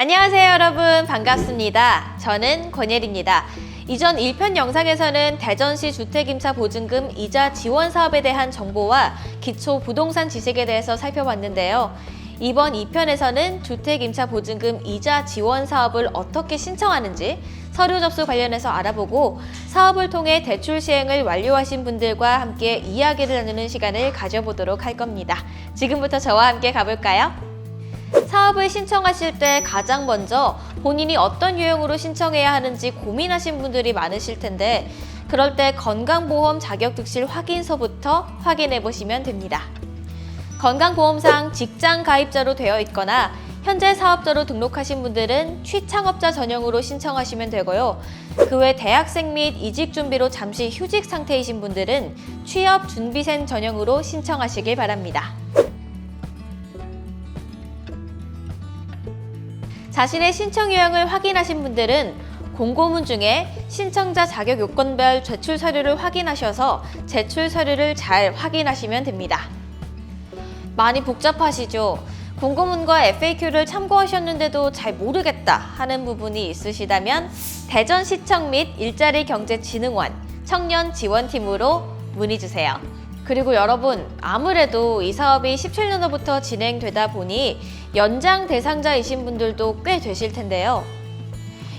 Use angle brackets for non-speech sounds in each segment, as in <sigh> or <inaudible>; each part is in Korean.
안녕하세요 여러분 반갑습니다. 저는 권예리입니다. 이전 1편 영상에서는 대전시 주택임차 보증금 이자 지원 사업에 대한 정보와 기초 부동산 지식에 대해서 살펴봤는데요. 이번 2편에서는 주택임차 보증금 이자 지원 사업을 어떻게 신청하는지 서류 접수 관련해서 알아보고 사업을 통해 대출 시행을 완료하신 분들과 함께 이야기를 나누는 시간을 가져보도록 할 겁니다. 지금부터 저와 함께 가볼까요? 사업을 신청하실 때 가장 먼저 본인이 어떤 유형으로 신청해야 하는지 고민하신 분들이 많으실 텐데 그럴 때 건강보험 자격득실 확인서부터 확인해 보시면 됩니다. 건강보험상 직장 가입자로 되어 있거나 현재 사업자로 등록하신 분들은 취창업자 전용으로 신청하시면 되고요. 그 외 대학생 및 이직 준비로 잠시 휴직 상태이신 분들은 취업 준비생 전용으로 신청하시길 바랍니다. 자신의 신청 유형을 확인하신 분들은 공고문 중에 신청자 자격 요건별 제출 서류를 확인하셔서 제출 서류를 잘 확인하시면 됩니다. 많이 복잡하시죠? 공고문과 FAQ를 참고하셨는데도 잘 모르겠다 하는 부분이 있으시다면 대전시청 및 일자리경제진흥원 청년지원팀으로 문의 주세요. 그리고 여러분 아무래도 이 사업이 17년도부터 진행되다 보니 연장 대상자이신 분들도 꽤 되실 텐데요.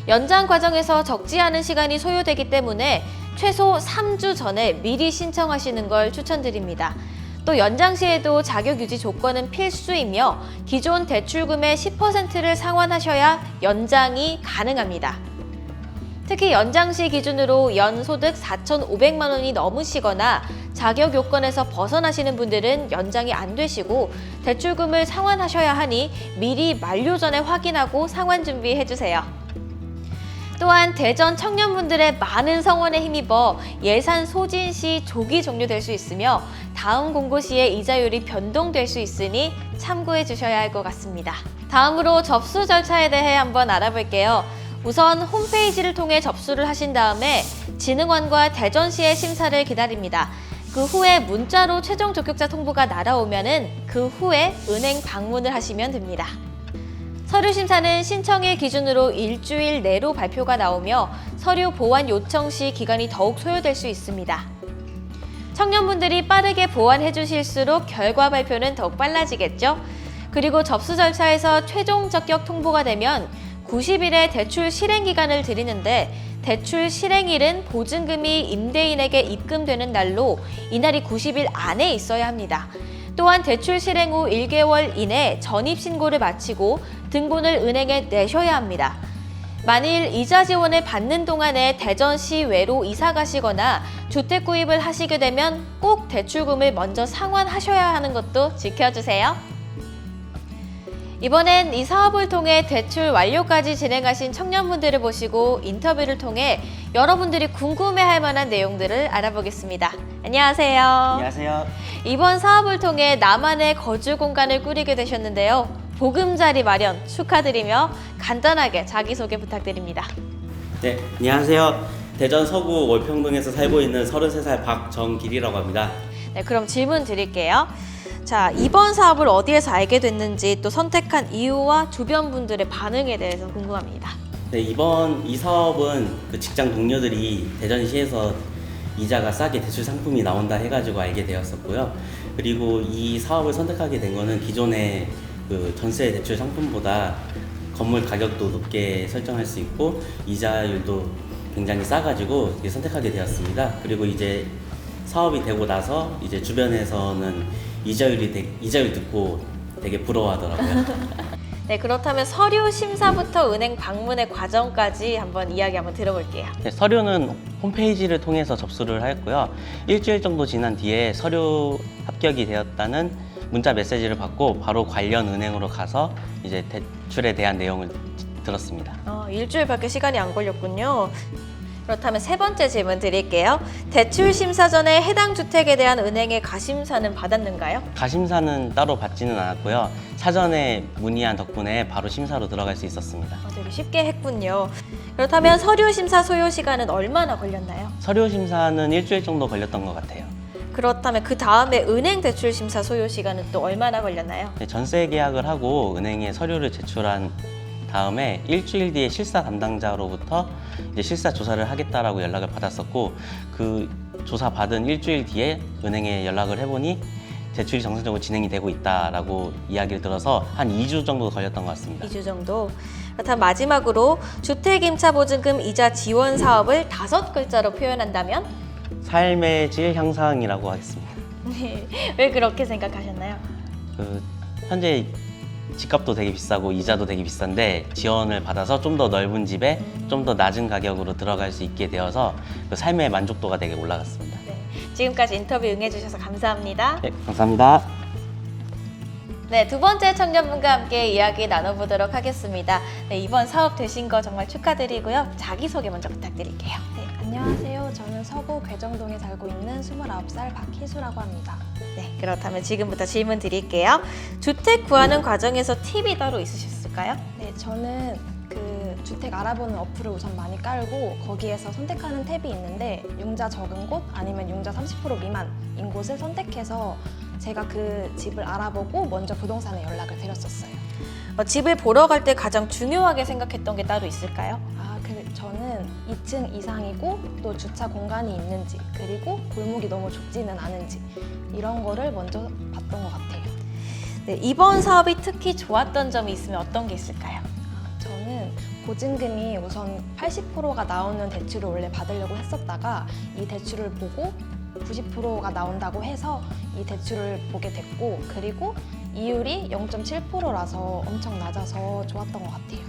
연장 과정에서 적지 않은 시간이 소요되기 때문에 최소 3주 전에 미리 신청하시는 걸 추천드립니다. 또 연장 시에도 자격 유지 조건은 필수이며 기존 대출금의 10%를 상환하셔야 연장이 가능합니다. 특히 연장 시 기준으로 연 소득 4,500만 원이 넘으시거나 자격 요건에서 벗어나시는 분들은 연장이 안 되시고 대출금을 상환하셔야 하니 미리 만료 전에 확인하고 상환 준비해 주세요. 또한 대전 청년분들의 많은 성원에 힘입어 예산 소진 시 조기 종료될 수 있으며 다음 공고 시에 이자율이 변동될 수 있으니 참고해 주셔야 할 것 같습니다. 다음으로 접수 절차에 대해 한번 알아볼게요. 우선 홈페이지를 통해 접수를 하신 다음에 진흥원과 대전시의 심사를 기다립니다. 그 후에 문자로 최종 적격자 통보가 날아오면은 그 후에 은행 방문을 하시면 됩니다. 서류 심사는 신청일 기준으로 일주일 내로 발표가 나오며 서류 보완 요청 시 기간이 더욱 소요될 수 있습니다. 청년분들이 빠르게 보완해 주실수록 결과 발표는 더욱 빨라지겠죠? 그리고 접수 절차에서 최종 적격 통보가 되면 90일의 대출 실행 기간을 드리는데 대출 실행일은 보증금이 임대인에게 입금되는 날로 이날이 90일 안에 있어야 합니다. 또한 대출 실행 후 1개월 이내 전입 신고를 마치고 등본을 은행에 내셔야 합니다. 만일 이자 지원을 받는 동안에 대전시 외로 이사 가시거나 주택 구입을 하시게 되면 꼭 대출금을 먼저 상환하셔야 하는 것도 지켜주세요. 이번엔 이 사업을 통해 대출 완료까지 진행하신 청년분들을 모시고 인터뷰를 통해 여러분들이 궁금해할 만한 내용들을 알아보겠습니다. 안녕하세요. 안녕하세요. 이번 사업을 통해 나만의 거주 공간을 꾸리게 되셨는데요. 보금자리 마련 축하드리며 간단하게 자기소개 부탁드립니다. 네, 안녕하세요. 대전 서구 월평동에서 살고 있는 33살 박정길이라고 합니다. 네, 그럼 질문 드릴게요. 자, 이번 사업을 어디에서 알게 됐는지 또 선택한 이유와 주변 분들의 반응에 대해서 궁금합니다. 네, 이번 이 사업은 그 직장 동료들이 대전시에서 이자가 싸게 대출 상품이 나온다 해가지고 알게 되었었고요. 그리고 이 사업을 선택하게 된 거는 기존의 그 전세 대출 상품보다 건물 가격도 높게 설정할 수 있고 이자율도 굉장히 싸가지고 선택하게 되었습니다. 그리고 이제 사업이 되고 나서 이제 주변에서는 이자율이 되, 이자율 듣고 되게 부러워하더라고요. <laughs> 네, 그렇다면 서류 심사부터 은행 방문의 과정까지 한번 이야기 한번 들어볼게요. 네, 서류는 홈페이지를 통해서 접수를 했고요. 일주일 정도 지난 뒤에 서류 합격이 되었다는 문자 메시지를 받고 바로 관련 은행으로 가서 이제 대출에 대한 내용을 들었습니다. 어, 일주일밖에 시간이 안 걸렸군요. 그렇다면 세 번째 질문 드릴게요. 대출 심사 전에 해당 주택에 대한 은행의 가심사는 받았는가요? 가심사는 따로 받지는 않았고요. 사전에 문의한 덕분에 바로 심사로 들어갈 수 있었습니다. 어, 되게 쉽게 했군요. 그렇다면 서류 심사 소요 시간은 얼마나 걸렸나요? 서류 심사는 일주일 정도 걸렸던 것 같아요. 그렇다면 그 다음에 은행 대출 심사 소요 시간은 또 얼마나 걸렸나요? 네, 전세 계약을 하고 은행에 서류를 제출한 다음에 일주일 뒤에 실사 담당자로부터 이제 실사 조사를 하겠다라고 연락을 받았었고 그 조사 받은 일주일 뒤에 은행에 연락을 해보니 대출이 정상적으로 진행이 되고 있다라고 이야기를 들어서 한 2주 정도 걸렸던 것 같습니다. 2주 정도. 그렇다면 마지막으로 주택임차보증금 이자 지원 사업을 다섯 글자로 표현한다면? 삶의 질 향상이라고 하겠습니다. 네. 왜 그렇게 생각하셨나요? 그 현재 집값도 되게 비싸고 이자도 되게 비싼데 지원을 받아서 좀 더 넓은 집에 좀 더 낮은 가격으로 들어갈 수 있게 되어서 그 삶의 만족도가 되게 올라갔습니다. 네. 지금까지 인터뷰 응해주셔서 감사합니다. 네, 감사합니다. 네, 두 번째 청년분과 함께 이야기 나눠보도록 하겠습니다. 네, 이번 사업 되신 거 정말 축하드리고요. 자기소개 먼저 부탁드릴게요. 네, 안녕하세요. 저는 서구 괴정동에 살고 있는 29살 박희수라고 합니다. 네, 그렇다면 지금부터 질문 드릴게요. 주택 구하는 과정에서 팁이 따로 있으셨을까요? 네, 저는 그 주택 알아보는 어플을 우선 많이 깔고 거기에서 선택하는 탭이 있는데 융자 적은 곳 아니면 융자 30% 미만인 곳을 선택해서 제가 그 집을 알아보고 먼저 부동산에 연락을 드렸었어요. 어, 집을 보러 갈 때 가장 중요하게 생각했던 게 따로 있을까요? 아, 그 저는 2층 이상이고 또 주차 공간이 있는지 그리고 골목이 너무 좁지는 않은지 이런 거를 먼저 봤던 것 같아요. 네, 이번 사업이 특히 좋았던 점이 있으면 어떤 게 있을까요? 아, 저는 보증금이 우선 80%가 나오는 대출을 원래 받으려고 했었다가 이 대출을 보고 90%가 나온다고 해서 이 대출을 보게 됐고 그리고 이율이 0.7%라서 엄청 낮아서 좋았던 것 같아요.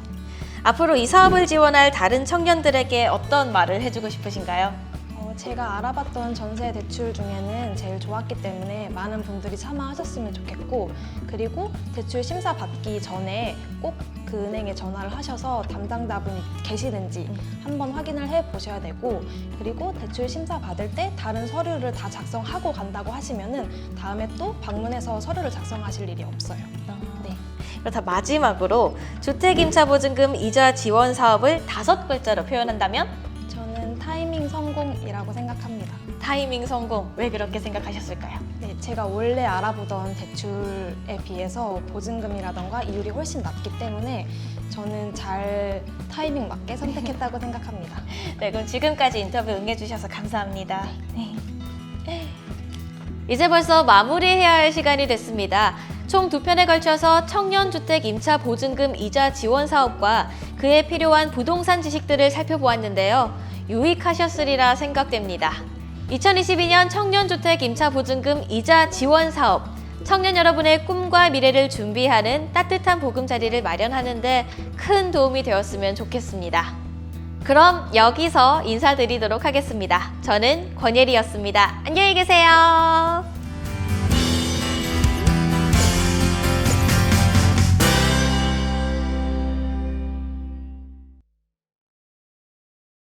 앞으로 이 사업을 지원할 다른 청년들에게 어떤 말을 해주고 싶으신가요? 어, 제가 알아봤던 전세 대출 중에는 제일 좋았기 때문에 많은 분들이 참여하셨으면 좋겠고 그리고 대출 심사 받기 전에 꼭 그 은행에 전화를 하셔서 담당자분이 계시는지 한번 확인을 해 보셔야 되고 그리고 대출 심사 받을 때 다른 서류를 다 작성하고 간다고 하시면은 다음에 또 방문해서 서류를 작성하실 일이 없어요. 네. 그렇다 마지막으로 주택임차보증금 이자 지원 사업을 다섯 글자로 표현한다면 저는 타이밍 성공이라고 생각합니다. 타이밍 성공. 왜 그렇게 생각하셨을까요? 네, 제가 원래 알아보던 대출에 비해서 보증금이라던가 이율이 훨씬 낮기 때문에 저는 잘 타이밍 맞게 선택했다고 <laughs> 생각합니다. 네, 그럼 지금까지 인터뷰 응해주셔서 감사합니다. 네. 이제 벌써 마무리해야 할 시간이 됐습니다. 총 두 편에 걸쳐서 청년주택 임차 보증금 이자 지원 사업과 그에 필요한 부동산 지식들을 살펴보았는데요. 유익하셨으리라 생각됩니다. 2022년 청년주택 임차 보증금 이자 지원 사업. 청년 여러분의 꿈과 미래를 준비하는 따뜻한 보금자리를 마련하는데 큰 도움이 되었으면 좋겠습니다. 그럼 여기서 인사드리도록 하겠습니다. 저는 권예리였습니다. 안녕히 계세요.